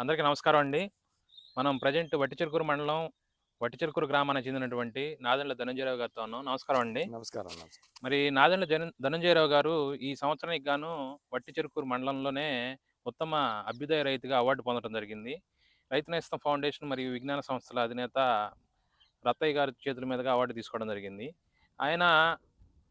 అందరికీ నమస్కారం అండి. మనం ప్రజెంట్ వట్టిచెరుకూరు మండలం వట్టిచెరుకూరు గ్రామానికి చెందినటువంటి నాదెండ్ల ధనంజయరావు గారితో ఉన్నాం. నమస్కారం అండి. నమస్కారం మరి నాదెండ్ల జన ధనంజయరావు గారు ఈ సంవత్సరానికి గాను వట్టిచెరుకూరు మండలంలోనే ఉత్తమ అభ్యుదయ రైతుగా అవార్డు పొందడం జరిగింది. రైతు నేస్తం ఫౌండేషన్ మరియు విజ్ఞాన సంస్థల అధినేత రత్తయ్య గారి చేతుల మీదుగా అవార్డు తీసుకోవడం జరిగింది. ఆయన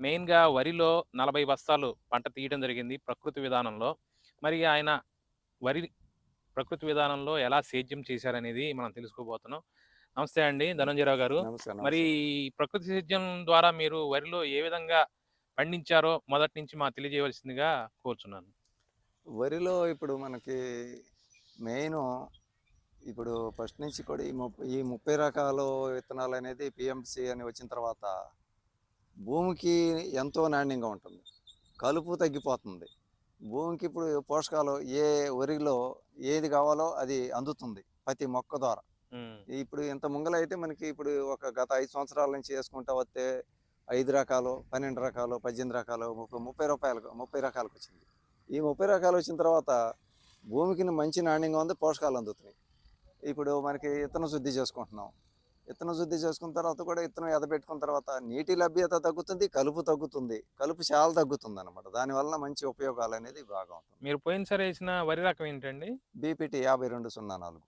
మెయిన్గా వరిలో నలభై బస్తాలు పంట తీయడం జరిగింది ప్రకృతి విధానంలో. మరి ఆయన వరి ప్రకృతి విధానంలో ఎలా సేద్యం చేశారనేది మనం తెలుసుకోబోతున్నాం. నమస్తే అండి ధనంజయరావు గారు. మరి ప్రకృతి సేద్యం ద్వారా మీరు వరిలో ఏ విధంగా పండించారో మొదటి నుంచి మా తెలియజేయవలసిందిగా కోరుచున్నాను. వరిలో ఇప్పుడు మనకి మెయిన్ ఇప్పుడు ఫస్ట్ నుంచి కూడా ఈ ముప్పై ఈ ముప్పై రకాల విత్తనాలు అనేది పిఎంసి అని వచ్చిన తర్వాత భూమికి ఎంతో నాణ్యంగా ఉంటుంది. కలుపు తగ్గిపోతుంది. భూమికి ఇప్పుడు పోషకాలు ఏ వరిలో ఏది కావాలో అది అందుతుంది ప్రతి మొక్క ద్వారా. ఇప్పుడు ఇంత ముంగల అయితే మనకి ఇప్పుడు ఒక గత ఐదు సంవత్సరాల నుంచి వేసుకుంటా వస్తే ఐదు రకాలు పన్నెండు రకాలు పద్దెనిమిది రకాలు ముప్పై ముప్పై రూపాయలకు ముప్పై రకాలకు వచ్చింది. ఈ ముప్పై రకాలు వచ్చిన తర్వాత భూమికి మంచి నాణ్యంగా ఉంది పోషకాలు అందుతున్నాయి. ఇప్పుడు మనకి విత్తనం శుద్ధి చేసుకుంటున్నాం. విత్తనం శుద్ధి చేసుకున్న తర్వాత కూడా విత్తనం ఎదబెట్టుకున్న తర్వాత నీటి లభ్యత తగ్గుతుంది కలుపు తగ్గుతుంది. కలుపు చాలా తగ్గుతుంది అనమాట దానివల్ల మంచి ఉపయోగాలు అనేది బాగా ఉంటుంది మీరు పోయినసారి వేసిన వరి రకం ఏంటండి? బీపీటీ యాభై రెండు సున్నా నాలుగు.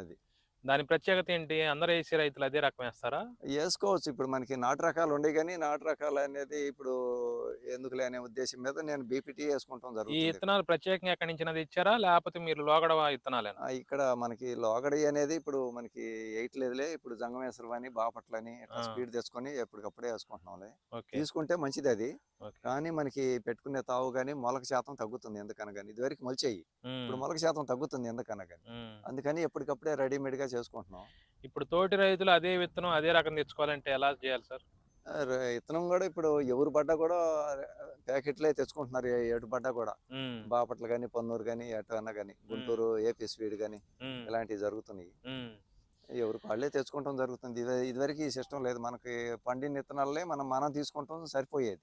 అది. దాని ప్రత్యేకత ఏంటి? అందరూ వేసే రైతులు అదే రకం వేస్తారా? వేసుకోవచ్చు ఇప్పుడు మనకి నాటు రకాలు ఉండే కానీ నాటు రకాలు అనేది ఇప్పుడు ఎందుకులే అనే ఉద్దేశం మీద నేను బీపీటీ వేసుకుంటాం ఈ జరుగుతుంది. విత్తనాలు ప్రత్యేకంగా ఎక్కడి నుంచి తెచ్చారా? లేకపోతే మీరు లోగడ విత్తనాలేనా ఇక్కడ మనకి లోగడి అనేది ఇప్పుడు మనకి వేయట్లేదులే ఇప్పుడు జంగమేశ్వరం అని బాపట్లని ఇట్లా ఆ. స్పీడ్ తెచ్చుకొని ఎప్పటికప్పుడే వేసుకుంటున్నాంలే. తీసుకుంటే మంచిది అది. కానీ మనకి పెట్టుకునే తావు కానీ మొలక శాతం తగ్గుతుంది ఎందుకనగా ఇదివరకు మొలిచేయి. ఇప్పుడు మొలక శాతం తగ్గుతుంది ఎందుకనగా ఉమ్. అందుకని ఎప్పటికప్పుడే రెడీమేడ్గా చేసుకుంటున్నాం ఇప్పుడు తోటి రైతులు అదే విత్తనం అదే రకం తెచ్చుకోవాలంటే ఎలా చేయాలి సార్? విత్తనం కూడా ఇప్పుడు ఎవరు పడ్డా కూడా ప్యాకెట్లే తెచ్చుకుంటున్నారు ఎటు పడ్డా కూడా. బాపట్ల కానీ పొన్నూరు కానీ ఎటు అన్నా కానీ గుంటూరు ఏపీ స్పీడ్ కానీ ఇలాంటివి జరుగుతున్నాయి. ఎవరు వాళ్ళే తెచ్చుకుంటాం జరుగుతుంది. ఇది ఇదివరకు ఈ సిస్టమ్ లేదు. మనకి పండిన విత్తనాలే మనం మనం తీసుకుంటాం సరిపోయేది.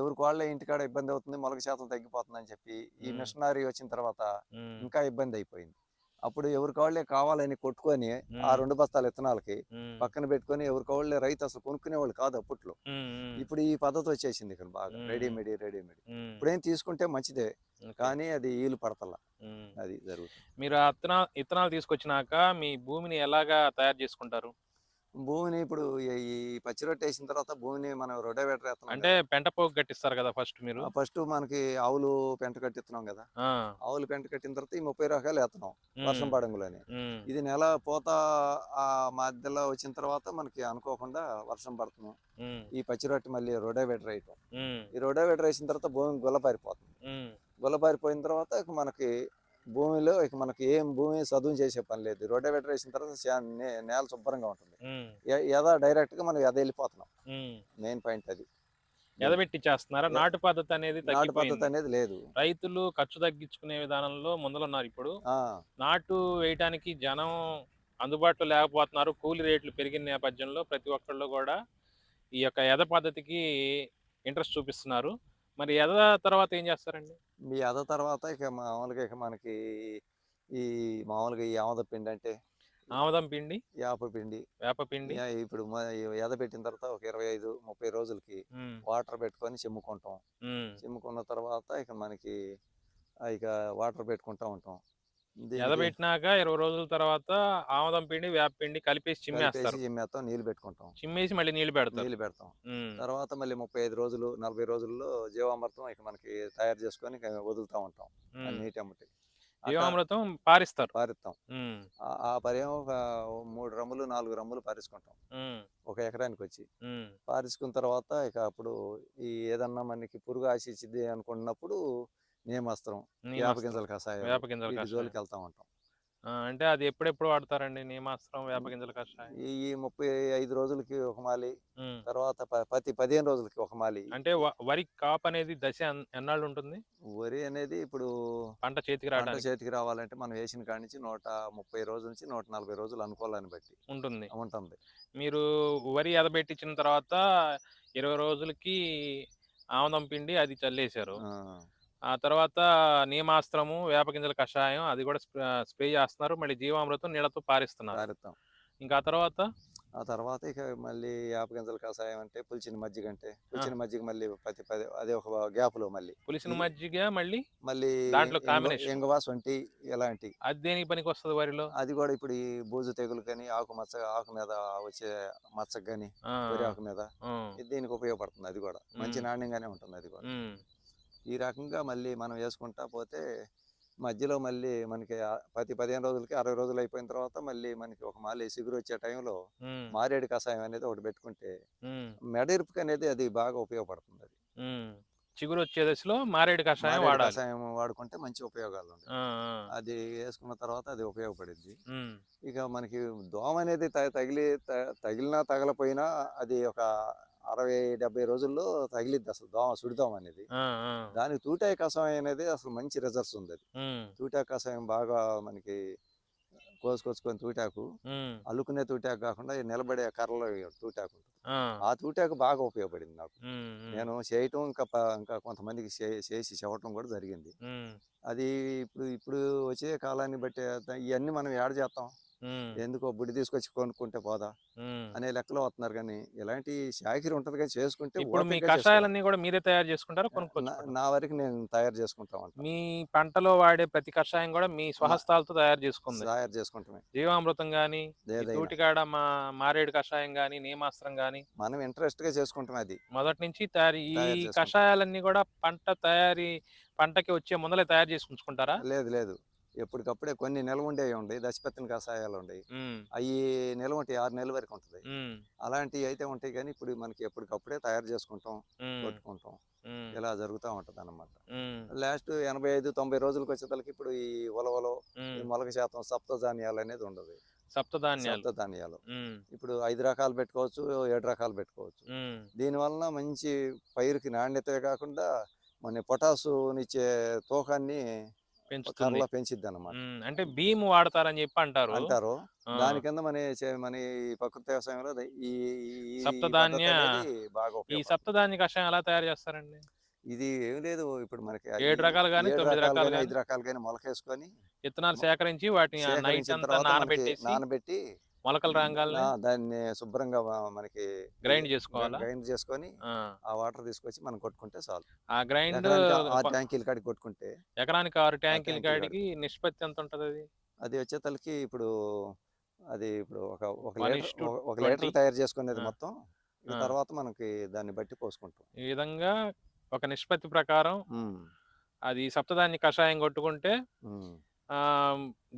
ఎవరికి వాళ్ళే ఇంటికాడ ఇబ్బంది అవుతుంది మొలక శాతం తగ్గిపోతుందని చెప్పి ఈ. మిషనరీ వచ్చిన తర్వాత ఇంకా ఇబ్బంది అయిపోయింది. అప్పుడు ఎవరికి వాళ్ళే కావాలని కొట్టుకొని ఆ. రెండు బస్తాల విత్తనాలకి పక్కన పెట్టుకొని వాళ్ళే రైతు అసలు కొనుక్కునేవాళ్ళు కాదు అప్పట్లో. ఇప్పుడు ఈ పద్ధతి వచ్చేసింది ఇక్కడ బాగా. Readymade readymade. ఇప్పుడేం తీసుకుంటే మంచిదే. కానీ అది ఈలు పడతల్లా ఉమ్. అది జరుగుతుంది. మీరు విత్తనాలు తీసుకొచ్చినాక మీ భూమిని ఎలాగా తయారు చేసుకుంటారు? భూమిని ఇప్పుడు ఈ- పచ్చి రొట్టె వేసిన తర్వాత భూమిని మనం రొడేవేటర్ వేస్తున్నాం అంటే పెంట పోగు కట్టిస్తారు కదా ఫస్ట్ మీరు? ఫస్ట్ మనకి ఆవులు పెంట కట్టిస్తున్నాం కదా. ఆవులు పెంట కట్టిన తర్వాత ఈ ముప్పై రకాలు వేస్తున్నాం వర్షం పడంగులని. ఇది నెల పోత ఆ మధ్యలో వచ్చిన తర్వాత మనకి అనుకోకుండా వర్షం పడుతున్నాం ఈ పచ్చి రొట్టె మళ్ళీ రొడేవేటర్ వేయటం. ఈ రొడేవేటర్ వేసిన తర్వాత భూమి గుల్లపారిపోతుంది గుల్లపారిపోయిన తర్వాత మనకి భూమిలో ఇక మనకి ఏం భూమి చదువు చేసే పని లేదు. రొడేవేటర్ వేసిన తర్వాత నేల శుభ్రంగా ఉంటుంది. ఎద డైరెక్ట్గా మనం ఎద వెళ్ళిపోతున్నాం. మెయిన్ పాయింట్ అది. ఎదబెట్టి చేస్తున్నారా నాటు పద్ధతి అనేది నాటు పద్ధతి అనేది లేదు. రైతులు ఖర్చు తగ్గించుకునే విధానంలో ముందులున్నారు ఇప్పుడు. నాటు వేయటానికి జనం అందుబాటులో లేకపోతున్నారు. కూలి రేట్లు పెరిగిన నేపథ్యంలో ప్రతి ఒక్కళ్ళు కూడా ఈ యొక్క ఎద పద్ధతికి ఇంట్రెస్ట్ చూపిస్తున్నారు. మరి ఎద తర్వాత ఏం చేస్తారండి? మీ అద తర్వాత ఇక మామూలుగా ఇక మనకి ఈ మామూలుగా ఈ ఆమద పిండి అంటే ఆమదం పిండి? యాప పిండి. వేప పిండి? ఇప్పుడు ఎద పెట్టిన తర్వాత ఒక ఇరవై ఐదు ముప్పై రోజులకి వాటర్ పెట్టుకొని చిమ్ముకుంటాం. చిమ్ముకున్న తర్వాత ఇక మనకి ఇక వాటర్ పెట్టుకుంటా ఉంటాం. ఎదబెట్టినాక ఇరవై రోజుల తర్వాత ఆమదం పిండి వేప పిండి కలిపేసి చిమ్మేస్తారు. చిమ్మేస్తాం నీళ్ళు పెట్టుకుంటాం. చిమ్మేసి మళ్ళీ నీళ్ళు పెడతారు. నీళ్ళు పెడతాం. తర్వాత మళ్ళీ ముప్పై ఐదు రోజులు నలభై రోజుల్లో జీవామృతం ఇక మనకి తయారు చేసుకొని వదులుతా ఉంటాం. నీటి అమ్మటి. జీవామృతం పారిస్తారు. పారిస్తాం. ఆ- పర్యం మూడు రమ్ములు నాలుగు రమ్ములు పారించుకుంటాం ఉమ్, ఒక ఎకరానికి వచ్చి ఉమ్, పారించుకున్న తర్వాత ఇక అప్పుడు ఈ ఏదన్నా మనకి పురుగు ఆశించింది అనుకున్నప్పుడు నీమాస్త్రం. వేప గింజల కషాయం వేప గింజల. జోలికి వెళ్తా ఉంటాం. అంటే అది ఎప్పుడెప్పుడు వాడతారండి నీమాస్త్రం వేప గింజల కషాయం? ఈ ముప్పై ఐదు రోజులకి ఒక మాలి. తర్వాత ప్రతి పదిహేను రోజులకి ఒక మాలి. అంటే వరి కాపు అనేది దశ ఎన్- ఎన్నాళ్ళు ఉంటుంది? వరి అనేది ఇప్పుడు పంట చేతికి రావడానికి. చేతికి రావాలంటే మనం వేసిన కాడి నుంచి నూట ముప్పై రోజుల నుంచి నూట నలభై రోజులు అనుకోవాలని బట్టి. ఉంటుంది. ఉంటుంది. మీరు వరి ఎదబెట్టించిన తర్వాత ఇరవై రోజులకి ఆముదం పిండి అది చల్లేశారు. ఆ, తర్వాత నీమాస్త్రము వేప గింజల కషాయం అది కూడా స్ప్రే చేస్తున్నారు. మళ్ళీ జీవామృతం నీళ్ళతో పారిస్తున్నారు. ఇంకా ఆ తర్వాత? ఆ తర్వాత ఇక మళ్ళీ యాప గింజల కషాయం అంటే పులిచిన మజ్జిగ అంటే పులిచిన మజ్జిగ మళ్ళీ పది పది అదే ఒక గ్యాప్లో మళ్ళీ. పులిసిన మజ్జిగ మళ్ళీ మళ్ళీ దాంట్లో. ఇంగువ సొంటి ఇలాంటి అది దేనికి పనికి వస్తుంది వరిలో? అది కూడా ఇప్పుడు ఈ బూజు తెగులు కానీ ఆకు మచ్చ ఆకు మీద వచ్చే మచ్చకు కానీ వరి ఆకు మీద దీనికి ఉపయోగపడుతుంది అది కూడా. మంచి. నాణ్యంగానే ఉంటుంది అది కూడా. ఈ రకంగా మళ్ళీ మనం వేసుకుంటా పోతే మధ్యలో మళ్ళీ మనకి ప్రతి పదిహేను రోజులకి అరవై రోజులు అయిపోయిన తర్వాత మళ్ళీ మనకి ఒక మళ్ళీ సిగురు వచ్చే టైంలో మారేడు కషాయం అనేది ఒకటి పెట్టుకుంటే ఉమ్, మెడయిర్పుకి అనేది అది బాగా ఉపయోగపడుతుంది అది. చిగురు వచ్చే దశలో మారేడు కషాయం కషాయం వాడుకుంటే మంచి ఉపయోగాలు ఉంటాయి. అది వేసుకున్న తర్వాత అది ఉపయోగపడింది ఇక మనకి దోమ అనేది తగిలి తగిలినా తగలపోయినా అది ఒక అరవై డెబ్బై రోజుల్లో తగిలిద్ది అసలు దోమ సుడిదోమ అనేది. దానికి తూటాయి కషాయం అనేది అసలు మంచి రిజల్ట్స్ ఉంది అది తూటాకు కషాయం బాగా మనకి కోసుకొచ్చుకొని తూటాకు అల్లుకునే తూటాకు కాకుండా నిలబడే కర్రలో తూటాకు ఆ, తూటాకు బాగా ఉపయోగపడింది నాకు. నేను చేయటం ఇంకా ఇంకా కొంతమందికి చేసి చెప్పటం కూడా జరిగింది. అది ఇప్పుడు ఇప్పుడు వచ్చే కాలాన్ని బట్టి ఇవన్నీ మనం యాడ్ చేస్తాం. ఎందుకో బుడి తీసుకొచ్చి కొనుక్కుంటే పోదా. అనే లెక్కలో వస్తున్నారు కానీ ఇలాంటి శాఖరి ఉంటది కానీ చేసుకుంటే ఇప్పుడు మీ. కషాయాలన్నీ కూడా మీరే తయారు చేసుకుంటారా నా- కొనుక్కొచ్చుకుంటారా నా వరకు నేను తయారు చేసుకుంటాం మీ పంటలో వాడే ప్రతి కషాయం కూడా మీ స్వహస్తాలతో తయారు చేసుకుంది. తయారు చేసుకుంటామే. జీవామృతం గాని తూటికాడ మా మారేడు కషాయం గాని నీమాస్త్రం గాని మనం ఇంట్రెస్ట్గా చేసుకుంటాం అది. మొదటి నుంచి తయారు ఈ. కషాయాలన్నీ కూడా పంట తయారీ పంటకి వచ్చే ముందలే తయారు చేసి ఉంచుకుంటారా లేదు లేదు. ఎప్పటికప్పుడే కొన్ని నిల్వ ఉండేవి ఉండయి దశపత్తిన కషాయాలు ఉండయి ఉమ్, అవి నిల్వ ఉంటాయి ఆరు నెలల వరకు ఉంటుంది. అలాంటివి అయితే ఉంటాయి కానీ ఇప్పుడు మనకి ఎప్పటికప్పుడే తయారు చేసుకుంటాం కొట్టుకుంటాం. ఇలా జరుగుతూ ఉంటుంది అనమాట లాస్ట్ ఎనభై ఐదు తొంభై రోజులకు వచ్చేతలకి ఇప్పుడు ఈ ఉలవలో. మొలక శాతం సప్తధాన్యాలు అనేది ఉండదు. సప్తధాన్యాలు. సప్తధాన్యాలు. ఉమ్, ఇప్పుడు ఐదు రకాలు పెట్టుకోవచ్చు ఏడు రకాలు పెట్టుకోవచ్చు. దీని వలన మంచి పైరుకి నాణ్యతే కాకుండా మన పొటాసునిచ్చే తూకాన్ని కర్రలో పెంచిద్ది అనమాట అంటే భీము వాడతారని చెప్పి అంటారు. అంటారు. దాని కింద మన మన ప్రకృతి వ్యవసాయంలో ఈ సప్తధాన్య- బాగా ఈ. సప్తధాన్య కషాయం ఎలా తయారు చేస్తారండి? ఇది ఏం లేదు. ఇప్పుడు మనకి ఏడు రకాలు ఏడు తొమ్మిది రకాలు? ఐదు రకాలు కానీ మొలకేసుకొని విత్తనాలు సేకరించి వాటిని నైట్ అంతా నానబెట్టేసి నానబెట్టి మొలకలు రాగాలని ఆ, దాన్ని శుభ్రంగా మనకి గ్రైండ్ చేసుకోవాలా గ్రైండ్ చేసుకొని ఆ, ఆ వాటర్ తీసుకొచ్చి మనం కొట్టుకుంటే చాలు ఆ గ్రైండ్ ఆరు ట్యాంకీలు కాడికి కొట్టుకుంటే ఎకరానికి ఆరు ట్యాంకుల కాడికి నిష్పత్తి ఎంత ఉంటది అది అది వచ్చేతలకి ఇప్పుడు అది ఇప్పుడు ఒక ఒక లీటర్ ఒక- ఒక 20. లీటర్ తయారు చేసుకునేది ఆ. మొత్తం ఆ. తర్వాత మనకి దాన్ని బట్టి పోసుకుంటాం ఈ విధంగా ఒక నిష్పత్తి ప్రకారం అది సప్తధాన్య కషాయం కొట్టుకుంటే. ఆ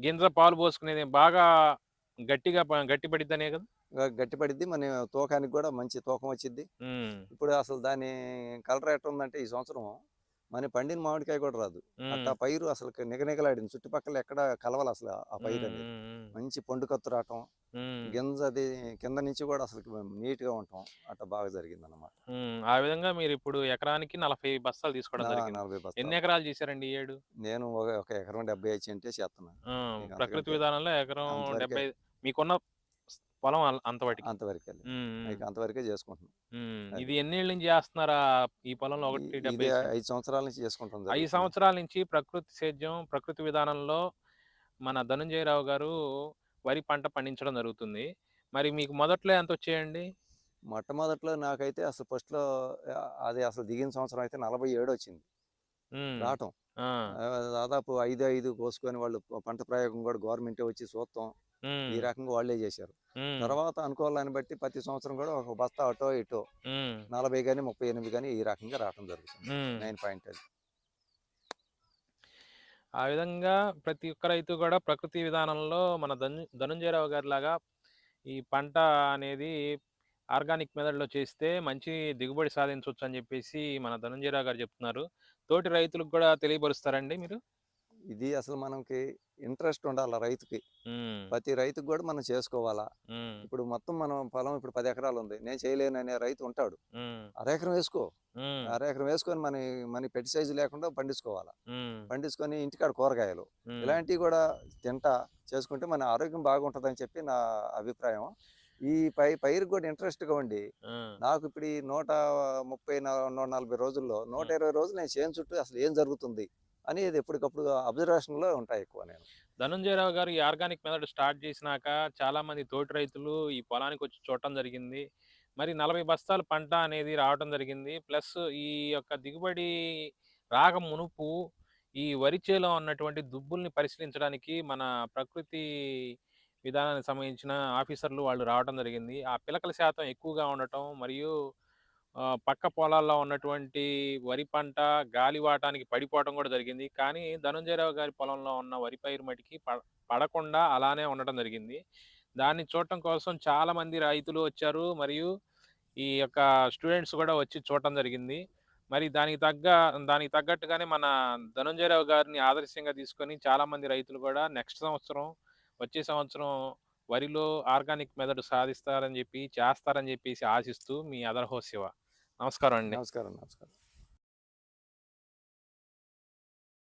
గింజ పాలు పోసుకునేది బాగా గట్టిగా గట్టి పడిద్దనే కదా? ఇక గట్టిపడిద్ది. మన తూకానికి కూడా మంచి తూకం వచ్చింది ఇప్పుడు అసలు దాని కలర్ ఎట్లా ఉందంటే ఈ సంవత్సరం మన పండిన మామిడికాయ కూడా రాదు. అట్టా పైరు అసలు నిగనిగలాడింది. చుట్టుపక్కల ఎక్కడ కలవాలి అసలు ఆ పైరు అనేది. మంచి పండు కత్తు రావటం గింజ అది కింద నుంచి కూడా అసలు నీట్గా ఉంటాం అట్లా బాగా జరిగింది అనమాట ఆ విధంగా మీరు ఇప్పుడు ఎకరానికి నలభై బస్తాలు తీసుకోవడం ఎన్ని ఎకరాలు చేశారండి ఏడు? నేను ఒక ఎకరం డెబ్బై ఐదు చేస్తున్నాను. ప్రకృతి విధానంలో ఎకరం. డెబ్బై మీకున్న పొలం అంతవరకు ఇక అంతవరకే చేసుకుంటున్నాం. ఇది ఎన్నేళ్ళ నుంచి చేస్తున్నారా ఈ పొలంలో ఒకటి డెబ్బై ఐదు సంవత్సరాల నుంచి చేసుకుంటాం ఐదు. సంవత్సరాల నుంచి ప్రకృతి సేద్యం ప్రకృతి విధానంలో మన ధనంజయరావు గారు వరి పంట పండించడం జరుగుతుంది. మరి మీకు మొదట్లో ఎంత వచ్చేయండి? మొట్టమొదట్లో నాకైతే అసలు ఫస్ట్లో ఆ, అది అసలు దిగిన సంవత్సరం అయితే నలభై ఏడు వచ్చింది. రావటం. దాదాపు ఐదు ఐదు కోసుకొని వాళ్ళు పంట ప్రయోగం కూడా గవర్నమెంటే వచ్చి చూస్తాం ఈ రకంగా వాళ్ళే చేశారు. తర్వాత అనుకోవాలని బట్టి ప్రతి సంవత్సరం కూడా ఒక బస్తా అటో ఇటో నలభై కానీ ముప్పై ఎనిమిది కానీ ఈ రకంగా రావటం జరుగుతుంది. నైన్ పాయింట్ అది. ఆ విధంగా ప్రతి ఒక్క రైతు కూడా ప్రకృతి విధానంలో మన ధను ధనుంజయరావు గారి లాగా ఈ పంట అనేది ఆర్గానిక్ మెథడ్లో చేస్తే మంచి దిగుబడి సాధించవచ్చు అని చెప్పేసి మన ధనుంజయరావు గారు చెప్తున్నారు. తోటి రైతులకు కూడా తెలియపరుస్తారండి మీరు? ఇది అసలు మనకి ఇంట్రెస్ట్ ఉండాలి రైతుకి. ప్రతి రైతుకు కూడా మనం చేసుకోవాలా? ఇప్పుడు మొత్తం మనం పొలం ఇప్పుడు పది ఎకరాలు ఉంది. నేను చేయలేను అనే రైతు ఉంటాడు. అరెకరం వేసుకో. అరెకరం వేసుకొని మన మన పెట్టి సైజు లేకుండా పండించుకోవాలా? పండించుకొని ఇంటికాడ కూరగాయలు. ఇలాంటివి కూడా తింటా చేసుకుంటే మన ఆరోగ్యం బాగుంటుందని చెప్పి నా అభిప్రాయం. ఈ పై పైరు కూడా ఇంట్రెస్ట్గా ఉండి నాకు ఇప్పుడు ఈ నూట ముప్పై నూట నలభై రోజుల్లో నూట ఇరవై రోజులు నేను చేను చుట్టూ అసలు ఏం జరుగుతుంది? అనేది ఎప్పటికప్పుడు అబ్జర్వేషన్లో ఉంటాయి ఎక్కువ నేను. ధనంజయరావు గారు ఈ ఆర్గానిక్ మెథడ్ స్టార్ట్ చేసినాక చాలామంది తోటి రైతులు ఈ పొలానికి వచ్చి చూడటం జరిగింది. మరి నలభై బస్తాలు పంట అనేది రావటం జరిగింది. ప్లస్ ఈ యొక్క దిగుబడి రాక మునుపు ఈ వరి చేలో ఉన్నటువంటి దుబ్బుల్ని పరిశీలించడానికి మన ప్రకృతి విధానానికి సంబంధించిన ఆఫీసర్లు వాళ్ళు రావడం జరిగింది. ఆ పిలకల శాతం ఎక్కువగా ఉండటం మరియు పక్క పొలాల్లో ఉన్నటువంటి వరి పంట గాలివాటానికి పడిపోవడం కూడా జరిగింది. కానీ ధనంజయరావు గారి పొలంలో ఉన్న వరి పైరు మటికి పడకుండా అలానే ఉండటం జరిగింది. దాన్ని చూడటం కోసం చాలా మంది రైతులు వచ్చారు. మరియు ఈ యొక్క స్టూడెంట్స్ కూడా వచ్చి చూడటం జరిగింది. మరి దానికి తగ్గ దానికి తగ్గట్టుగానే మన ధనంజయరావు గారిని ఆదర్శంగా తీసుకొని చాలామంది రైతులు కూడా నెక్స్ట్ సంవత్సరం వచ్చే సంవత్సరం వరిలో ఆర్గానిక్ మెథడ్ సాధిస్తారని చెప్పి చేస్తారని చెప్పేసి ఆశిస్తూ మీ అదర్హో శివ నమస్కారం అండి. నమస్కారం నమస్కారం.